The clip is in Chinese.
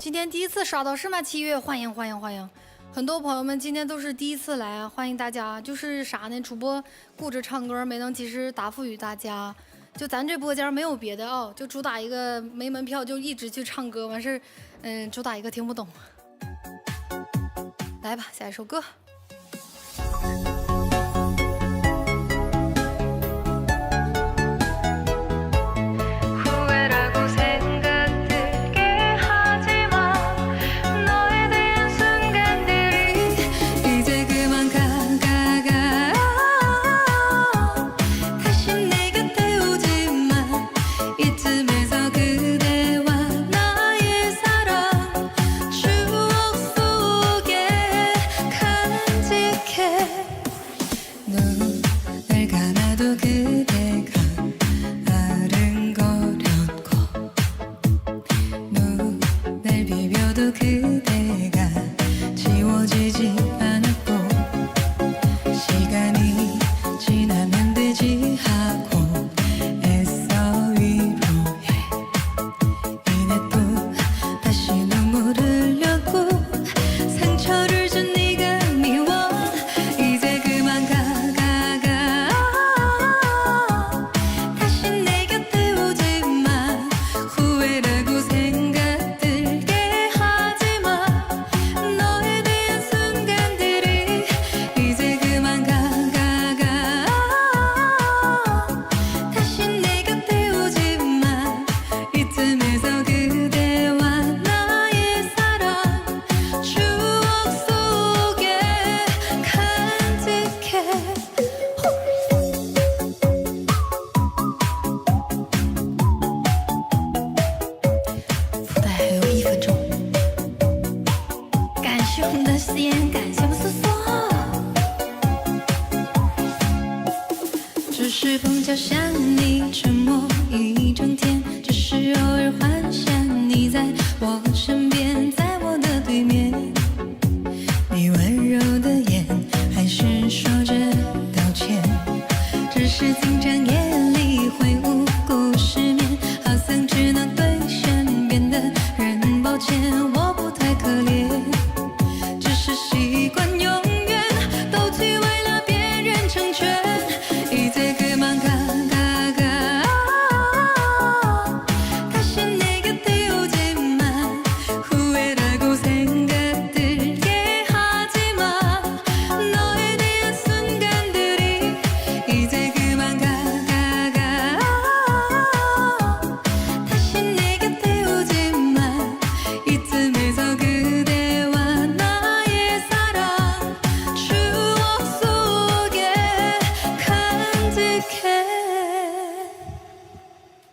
今天第一次刷到是吗？七月，欢迎欢迎欢迎！很多朋友们今天都是第一次来，欢迎大家。就是啥呢？主播顾着唱歌，没能及时答复与大家。就咱这播间没有别的啊，就主打一个没门票就一直去唱歌，完事儿，嗯，主打一个听不懂。来吧，下一首歌。情不思索，只是碰巧想你沉默一整天，只是偶尔幻想你在我身边，在我的对面，你温柔的眼还是说着道歉，只是经常夜里会无故失眠，好像只能对身边的人抱歉。我。